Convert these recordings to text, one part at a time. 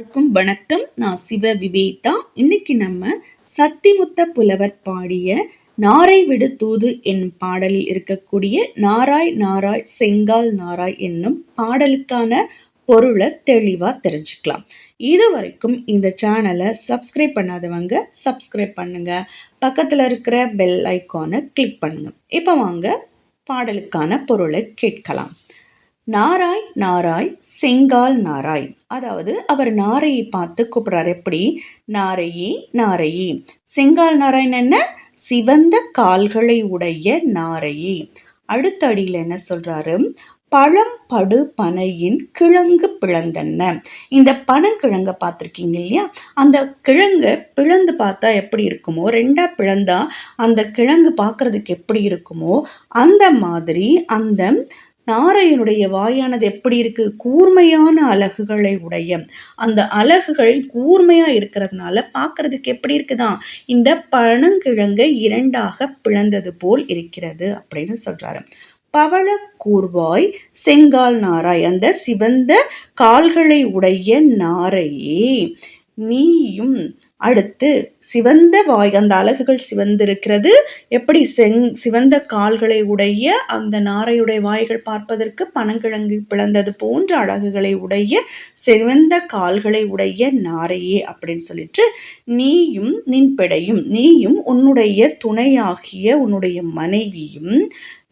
எல்லாருக்கும் வணக்கம். நான் சிவ விவேதா. இன்னைக்கு நம்ம சத்திமுத்த புலவர் பாடிய நாரை விடு தூது என்னும் பாடலில் இருக்கக்கூடிய நாராய் நாராய் செங்கால் நாராய் என்னும் பாடலுக்கான பொருளை தெளிவாக தெரிஞ்சுக்கலாம். இது வரைக்கும் இந்த சேனலை சப்ஸ்கிரைப் பண்ணாதவங்க சப்ஸ்கிரைப் பண்ணுங்க. பக்கத்தில் இருக்கிற பெல் ஐக்கானை கிளிக் பண்ணுங்க. இப்போ வாங்க பாடலுக்கான பொருளை கேட்கலாம். நாராய் நாராய் செங்கால் நாராய். அதாவது அவர் நாரையை பார்த்து கூப்பிடுறாரு. எப்படி? நாரையே நாரையே. செங்கால் நாராயண் என்ன? சிவந்த கால்களை உடைய நாரையே. அடுத்த அடியில் என்ன சொல்றாரு? பழம் படு பனையின் கிழங்கு பிளந்தன்ன. இந்த பனங்கிழங்கை பார்த்துருக்கீங்க இல்லையா? அந்த கிழங்கு பிளந்து பார்த்தா எப்படி இருக்குமோ ரெண்டா பிளந்தா அந்த கிழங்கு பார்க்கறதுக்கு எப்படி இருக்குமோ அந்த மாதிரி அந்த நாரையனுடைய வாயானது எப்படி இருக்கு? கூர்மையான அழகுகளை உடைய. அந்த அழகுகள் கூர்மையா இருக்கிறதுனால பார்க்கறதுக்கு எப்படி இருக்குதான் இந்த பழங்கிழங்கை இரண்டாக பிளந்தது போல் இருக்கிறது அப்படின்னு சொல்றாரு. பவள கூர்வாய் செங்கால் நாராய் அந்த சிவந்த கால்களை உடைய நாரையே நீயும் அடுத்து சிவந்த வாய் அந்த அலகுகள் சிவந்திருக்கிறது. எப்படி செங் சிவந்த கால்களை உடைய அந்த நாரையுடைய வாய்கள் பார்ப்பதற்கு பனங்கிழங்கு பிளந்தது போன்ற அழகுகளை உடைய சிவந்த கால்களை உடைய நாரையே அப்படின்னு சொல்லிட்டு நீயும் நின் பிடையும் நீயும் உன்னுடைய துணையாகிய உன்னுடைய மனைவியும்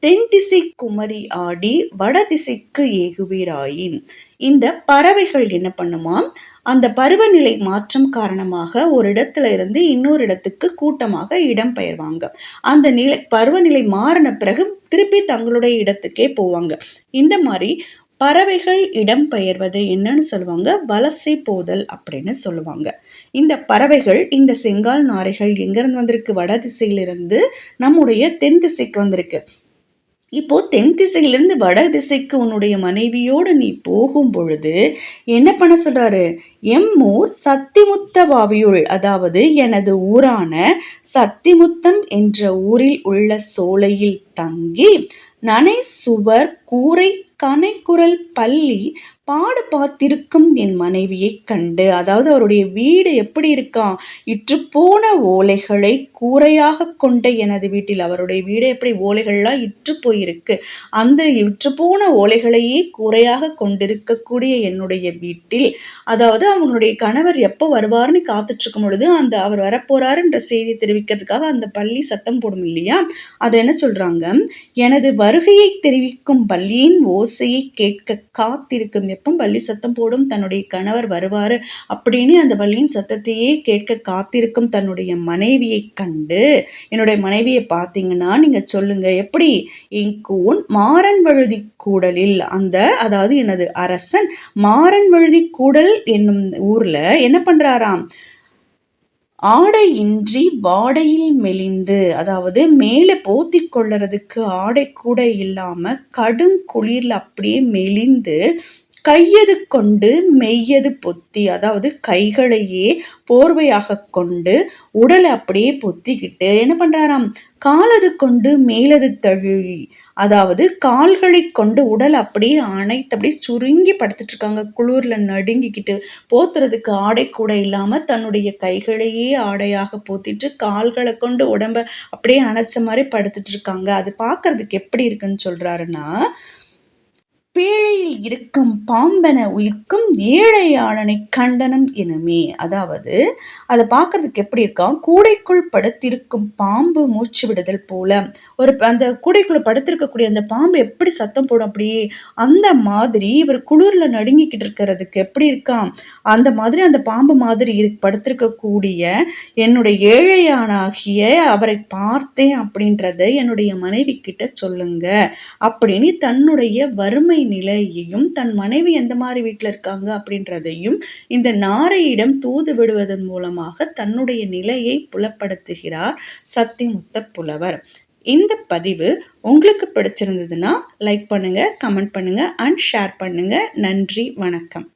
தென் திசை குமரி ஆடி வடதிசைக்கு ஏகுவீராயின். இந்த பறவைகள் என்ன பண்ணுமாம் அந்த பருவநிலை மாற்றம் காரணமாக ஒரு இடத்துல இருந்து இன்னொரு இடத்துக்கு கூட்டமாக இடம் பெயர்வாங்க. அந்த நிலை பருவநிலை மாறின பிறகு திருப்பி தங்களுடைய இடத்துக்கே போவாங்க. இந்த மாதிரி பறவைகள் இடம் பெயர்வது என்னன்னு சொல்லுவாங்க. வலசை போதல் அப்படின்னு சொல்லுவாங்க. இந்த பறவைகள் இந்த செங்கால் நாரைகள் எங்கேருந்து வந்திருக்கு? வட திசையிலிருந்து நம்முடைய தென் திசைக்கு வந்திருக்கு. இப்போ தென் திசையிலிருந்து வட திசைக்கு உன்னுடைய மனைவியோடு நீ போகும் பொழுது என்ன பண்ண சொல்றாரு? எம்மூர் சத்திமுத்த வாவியுள் அதாவது எனது ஊரான சத்திமுத்தம் என்ற ஊரில் உள்ள சோலையில் தங்கி நனை சுவர் கூரை கனைக்குரல் பள்ளி பாடு பார்த்திருக்கும் என் மனைவியை கண்டு அதாவது அவருடைய வீடு எப்படி இருக்கான் இற்றுப்போன ஓலைகளை கூரையாக கொண்ட எனது வீட்டில் அவருடைய வீடு எப்படி ஓலைகள்லாம் இற்று போயிருக்கு? அந்த இற்றுப்போன ஓலைகளையே கூரையாக கொண்டிருக்கக்கூடிய என்னுடைய வீட்டில் அதாவது அவங்களுடைய கணவர் எப்போ வருவார்னு காத்துட்ருக்கும் பொழுது அந்த அவர் வரப்போறாருன்ற செய்தி தெரிவிக்கிறதுக்காக அந்த பள்ளி சத்தம் போடும் இல்லையா? அதை என்ன சொல்கிறாங்க எனது வ வருகையை தெரிவிக்கும் பள்ளியின் ஓசையை கேட்க காத்திருக்கும் எப்பவும் பள்ளி சத்தம் போடும் தன்னுடைய கணவர் வருவார் அப்படின்னு அந்த பள்ளியின் சத்தத்தையே கேட்க காத்திருக்கும் தன்னுடைய மனைவியை கண்டு என்னுடைய மனைவியை பார்த்தீங்கன்னா நீங்கள் சொல்லுங்க எப்படி எங்கூன் மாறன் வழுதி கூடலில் அந்த அதாவது எனது அரசன் மாறன் வழுதி கூடல் என்னும் ஊரில் என்ன பண்ணுறாராம் ஆடை இன்றி வாடையில் மெலிந்து அதாவது மேலே போத்தி கொள்ளுறதுக்கு ஆடை கூட இல்லாம கடும் குளிர்ல அப்படியே மெலிந்து கையது கொண்டு மெய்யது பொத்தி அதாவது கைகளையே போர்வையாக கொண்டு உடலை அப்படியே பொத்திக்கிட்டு என்ன பண்ணுறாராம் காலது கொண்டு மேலது தழுவி அதாவது கால்களை கொண்டு உடல் அப்படியே அனைத்து அப்படியே சுருங்கி படுத்துட்டு இருக்காங்க குளிரில் நடுங்கிக்கிட்டு போத்துறதுக்கு ஆடை கூட இல்லாமல் தன்னுடைய கைகளையே ஆடையாக போத்திட்டு கால்களை கொண்டு உடம்ப அப்படியே அணைச்ச மாதிரி படுத்துட்டு இருக்காங்க அது பார்க்கறதுக்கு எப்படி இருக்குன்னு சொல்கிறாருன்னா பேழையில் இருக்கும் பாம்பன உயிர்க்கும் ஏழையாளனை கண்டனம் எனுமே அதாவது அதை பார்க்கறதுக்கு எப்படி இருக்கான் கூடைக்குள் படுத்திருக்கும் பாம்பு மூச்சு விடுதல் போல. ஒரு அந்த கூடைக்குள்ள படுத்திருக்கக்கூடிய அந்த பாம்பு எப்படி சத்தம் போடும் அப்படியே அந்த மாதிரி இவர் குளிர்ல நடுங்கிக்கிட்டு இருக்கிறதுக்கு எப்படி இருக்கான் அந்த மாதிரி அந்த பாம்பு மாதிரி இரு படுத்திருக்கக்கூடிய என்னுடைய ஏழையானாகிய அவரை பார்த்தேன் அப்படின்றத என்னுடைய மனைவி கிட்ட சொல்லுங்க. அப்படின்னு தன்னுடைய வறுமை நிலையையும் தன் மனைவி எந்த மாதிரி வீட்டில் இருக்காங்க அப்படின்றதையும் இந்த நாரையிடம் தூது விடுவதன் மூலமாக தன்னுடைய நிலையை புலப்படுத்துகிறார் சத்திமுத்த புலவர். இந்த பதிவு உங்களுக்கு பிடிச்சிருந்ததுன்னா லைக் பண்ணுங்க கமெண்ட் பண்ணுங்க அண்ட் ஷேர் பண்ணுங்க. நன்றி வணக்கம்.